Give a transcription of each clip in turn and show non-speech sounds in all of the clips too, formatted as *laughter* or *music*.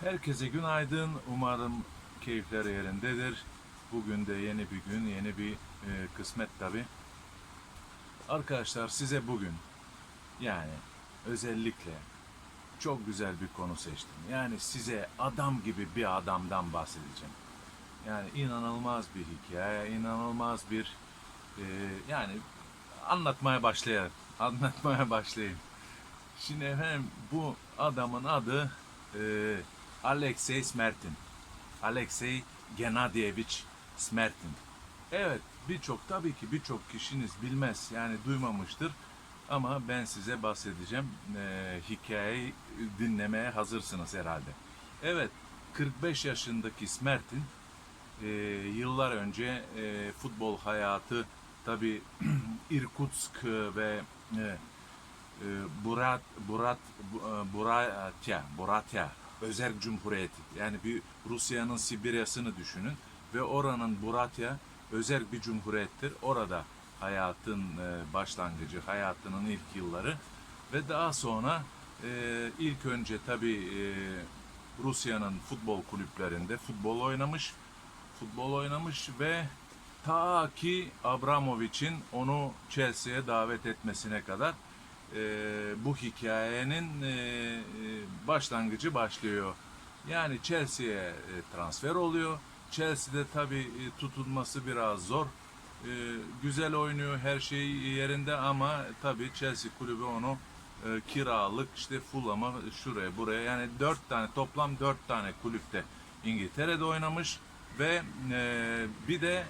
Herkese günaydın. Umarım keyifler yerindedir. Bugün de yeni bir gün, yeni bir e, kısmet tabi. Arkadaşlar size bugün yani özellikle çok güzel bir konu seçtim. Yani size adam gibi bir adamdan bahsedeceğim. Yani inanılmaz bir hikaye, inanılmaz bir e, yani anlatmaya başlayalım. *laughs* Anlatmaya başlayayım. Şimdi efendim bu adamın adı e, Alexey Smertin. Alexey Genadievich Smertin. Evet birçok tabii ki birçok kişiniz bilmez yani duymamıştır. Ama ben size bahsedeceğim. E, hikayeyi dinlemeye hazırsınız herhalde. Evet 45 yaşındaki Smertin e, yıllar önce e, futbol hayatı tabi *clears throat* Irkutsk ve e, e, Burat Burat Bu- e, Buratya Buratya Özerk Cumhuriyeti yani bir Rusya'nın Sibirya'sını düşünün ve oranın Buratya özerk bir cumhuriyettir. Orada hayatın e, başlangıcı, hayatının ilk yılları ve daha sonra e, ilk önce tabi Rusya'nın futbol kulüplerinde futbol oynamış futbol oynamış ve ta ki Abramovich'in onu Chelsea'ye davet etmesine kadar e, bu hikayenin e, e, başlangıcı başlıyor. Yani Chelsea'ye e, transfer oluyor. Chelsea'de tabi tutulması biraz zor. Güzel oynuyor, her şey yerinde ama tabi Chelsea kulübü onu kiralık işte Fulham'a şuraya buraya yani dört tane toplam dört tane kulüpte İngiltere'de oynamış ve bir de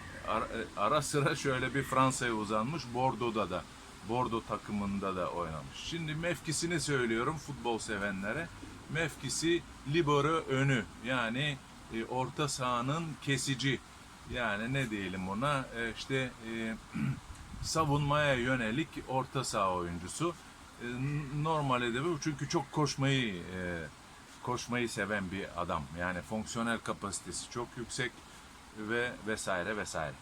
ara sıra şöyle bir Fransa'ya uzanmış Bordeaux'da da Bordeaux takımında da oynamış. Şimdi mevkisini söylüyorum futbol sevenlere. Mevkisi libero önü yani e, orta sahanın kesici yani ne diyelim ona e, işte e, *clears throat* savunmaya yönelik orta saha oyuncusu. E, Normalde de bu çünkü çok koşmayı e, koşmayı seven bir adam. Yani fonksiyonel kapasitesi çok yüksek ve vesaire vesaire.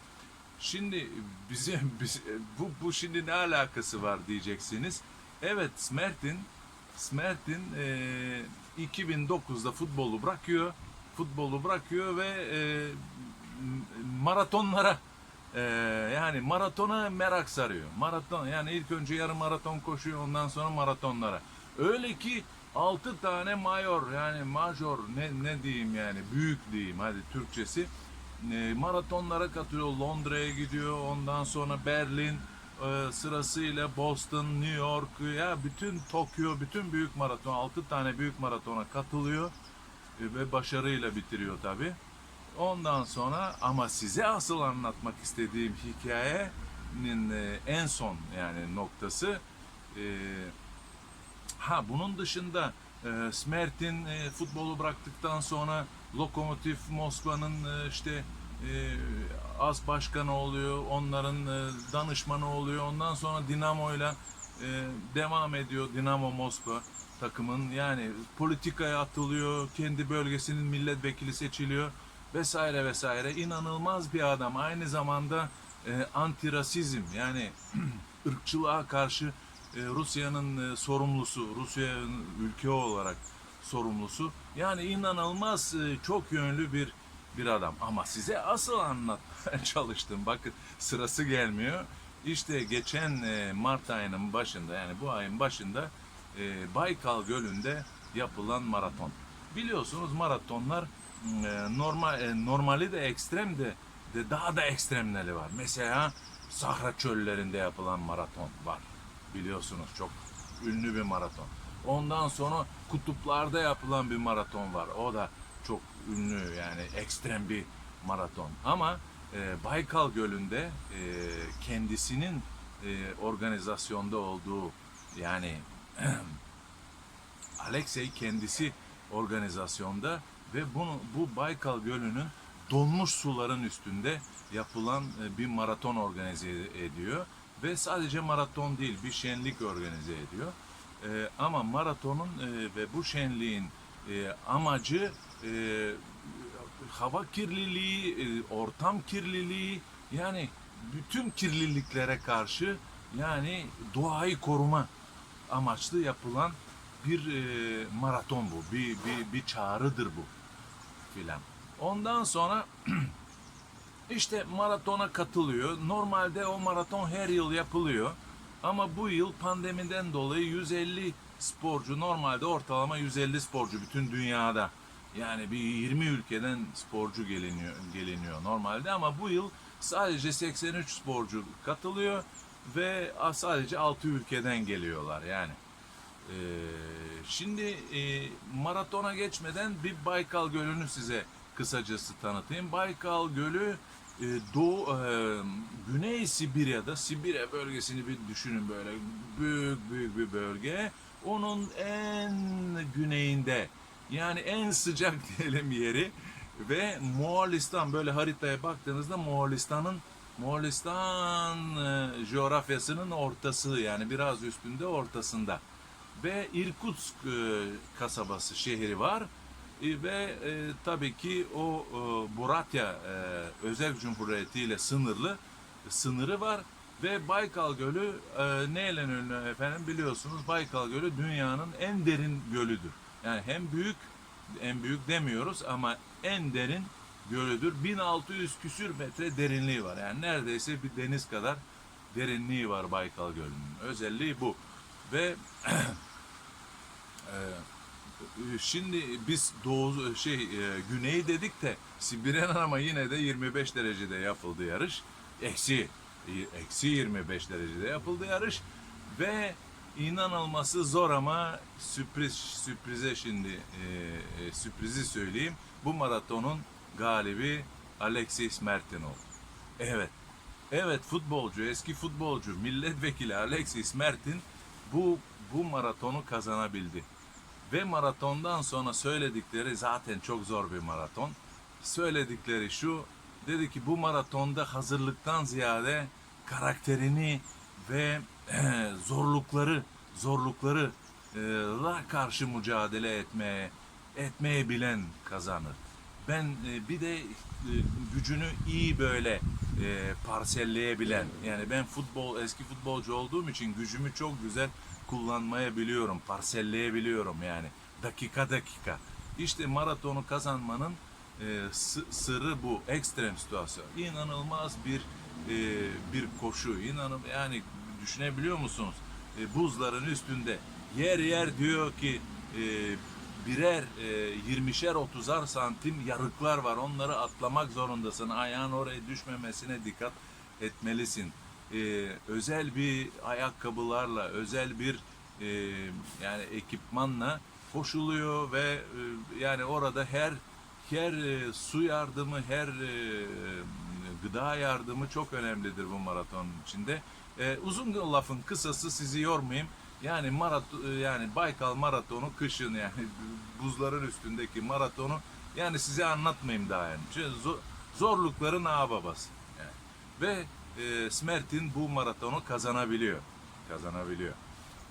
Şimdi bize biz, bu bu şimdi ne alakası var diyeceksiniz. Evet Smertin Smertin e, 2009'da futbolu bırakıyor. Futbolu bırakıyor ve e, maratonlara e, yani maratona merak sarıyor. Maraton yani ilk önce yarım maraton koşuyor ondan sonra maratonlara. Öyle ki 6 tane mayor yani major ne ne diyeyim yani büyük diyeyim hadi Türkçesi e, maratonlara katılıyor. Londra'ya gidiyor. Ondan sonra Berlin e, sırasıyla Boston, New York ya bütün Tokyo, bütün büyük maraton 6 tane büyük maratona katılıyor E, ve başarıyla bitiriyor tabi. Ondan sonra ama size asıl anlatmak istediğim hikayenin e, en son yani noktası Ha bunun dışında Smert'in futbolu bıraktıktan sonra Lokomotiv Moskova'nın e, işte e, as başkanı oluyor, onların e, danışmanı oluyor. Ondan sonra Dinamo'yla devam ediyor Dinamo Moskova takımın. Yani politikaya atılıyor, kendi bölgesinin milletvekili seçiliyor vesaire vesaire. İnanılmaz bir adam. Aynı zamanda antirasizm yani *clears throat* ırkçılığa karşı Rusya'nın sorumlusu, Rusya'nın ülke olarak sorumlusu. Yani inanılmaz e, çok yönlü bir bir adam. Ama size asıl anlatmaya *laughs* çalıştım. Bakın sırası gelmiyor. İşte geçen e, Mart ayının başında yani bu ayın başında e, Baykal Gölü'nde yapılan maraton. Biliyorsunuz maratonlar normal normali de ekstrem de, de daha da ekstremleri var. Mesela Sahra çöllerinde yapılan maraton var. Biliyorsunuz çok ünlü bir maraton. Ondan sonra kutuplarda yapılan bir maraton var. O da çok ünlü yani ekstrem bir maraton. Ama e, Baykal Gölü'nde e, kendisinin e, organizasyonda olduğu yani *clears throat* Alexey kendisi organizasyonda ve bunu bu Baykal Gölü'nün donmuş suların üstünde yapılan e, bir maraton organize ediyor ve sadece maraton değil bir şenlik organize ediyor. E, ama maratonun e, ve bu şenliğin e, amacı e, hava kirliliği, e, ortam kirliliği yani bütün kirliliklere karşı yani doğayı koruma amaçlı yapılan bir e, maraton bu. Bir, bir, bir çağrıdır bu filan. Ondan sonra *clears throat* işte maratona katılıyor. Normalde o maraton her yıl yapılıyor. Ama bu yıl pandemiden dolayı 150 sporcu normalde ortalama 150 sporcu bütün dünyada. Yani bir 20 ülkeden sporcu geliniyor geliniyor normalde ama bu yıl sadece 83 sporcu katılıyor ve sadece 6 ülkeden geliyorlar yani. Ee, şimdi e, maratona geçmeden bir Baykal Gölü'nü size kısacası tanıtayım. Baykal Gölü e, Doğu, e, Güney Sibirya'da, Sibirya bölgesini bir düşünün böyle. Büyük büyük bir bölge. Onun en güneyinde yani en sıcak *laughs* diyelim yeri ve Moğolistan böyle haritaya baktığınızda Moğolistan'ın Moğolistan coğrafyasının ortası yani biraz üstünde ortasında. Ve Irkutsk kasabası şehri var E, ve e, tabii ki o e, Buratya e, özel cumhuriyeti ile sınırlı sınırı var ve Baykal Gölü e, neyle ünlü efendim biliyorsunuz Baykal Gölü dünyanın en derin gölüdür. Yani hem büyük en büyük demiyoruz ama en derin gölüdür. 1600 küsür metre derinliği var. Yani neredeyse bir deniz kadar derinliği var Baykal Gölü'nün. Özelliği bu. Ve *clears throat* e, şimdi biz doğu şey e, güney dedik de Sibirya'nın ama yine de 25 derecede yapıldı yarış. Eksi eksi 25 derecede yapıldı yarış ve inanılması zor ama sürpriz sürprize şimdi e, e, sürprizi söyleyeyim. Bu maratonun galibi Alexis Mertin oldu. Evet. Evet futbolcu, eski futbolcu, milletvekili Alexis Mertin bu bu maratonu kazanabildi. Ve maratondan sonra söyledikleri zaten çok zor bir maraton. Söyledikleri şu, dedi ki bu maratonda hazırlıktan ziyade karakterini ve e, *clears throat* zorlukları zorlukları e, la karşı mücadele etmeye etmeye bilen kazanır. Ben e, bir de e, gücünü iyi böyle e, parselleyebilen yani ben futbol eski futbolcu olduğum için gücümü çok güzel kullanmaya biliyorum, parselleyebiliyorum yani dakika dakika. İşte maratonu kazanmanın e, sı- sırrı bu ekstrem situasyon. İnanılmaz bir e, bir koşu. İnanın yani düşünebiliyor musunuz? E, buzların üstünde yer yer diyor ki e, birer e, 20'şer 30'ar santim yarıklar var. Onları atlamak zorundasın. Ayağın oraya düşmemesine dikkat etmelisin. E, özel bir ayakkabılarla, özel bir e, yani ekipmanla koşuluyor ve e, yani orada her her e, su yardımı, her e, gıda yardımı çok önemlidir bu maratonun içinde. E, uzun lafın kısası sizi yormayayım. Yani maraton yani Baykal maratonu kışın yani *laughs* buzların üstündeki maratonu yani size anlatmayayım daha yani. Zorlukların ağa babası. Yani. Ve e, Smertin bu maratonu kazanabiliyor. Kazanabiliyor.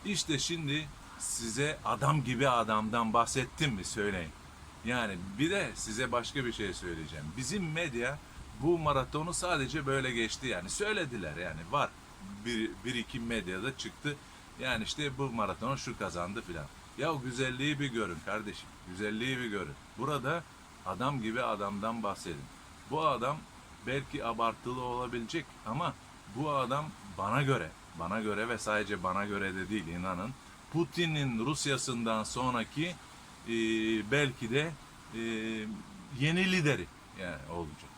İşte şimdi size adam gibi adamdan bahsettim mi söyleyin. Yani bir de size başka bir şey söyleyeceğim. Bizim medya bu maratonu sadece böyle geçti yani söylediler yani var bir, bir iki medyada çıktı yani işte bu maratonu şu kazandı filan. Ya o güzelliği bir görün kardeşim güzelliği bir görün. Burada adam gibi adamdan bahsedin. Bu adam belki abartılı olabilecek ama bu adam bana göre bana göre ve sadece bana göre de değil inanın Putin'in Rusya'sından sonraki e, belki de e, yeni lideri yani olacak.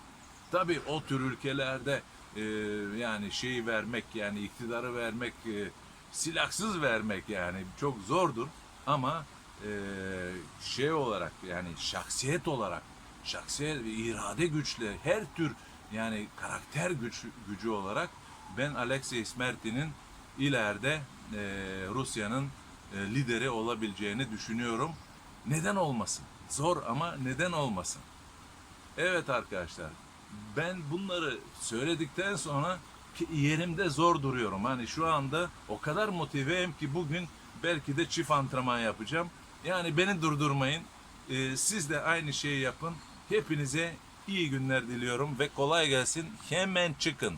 Tabii o tür ülkelerde e, yani şeyi vermek yani iktidarı vermek e, silahsız vermek yani çok zordur ama e, şey olarak yani şahsiyet olarak şahsiyet irade güçle her tür yani karakter güç, gücü olarak ben Alexei Smertin'in ileride e, Rusya'nın e, lideri olabileceğini düşünüyorum. Neden olmasın? Zor ama neden olmasın? Evet arkadaşlar. Ben bunları söyledikten sonra yerimde zor duruyorum. Hani şu anda o kadar motiveyim ki bugün belki de çift antrenman yapacağım. Yani beni durdurmayın. Ee, siz de aynı şeyi yapın. Hepinize iyi günler diliyorum ve kolay gelsin. Hemen çıkın.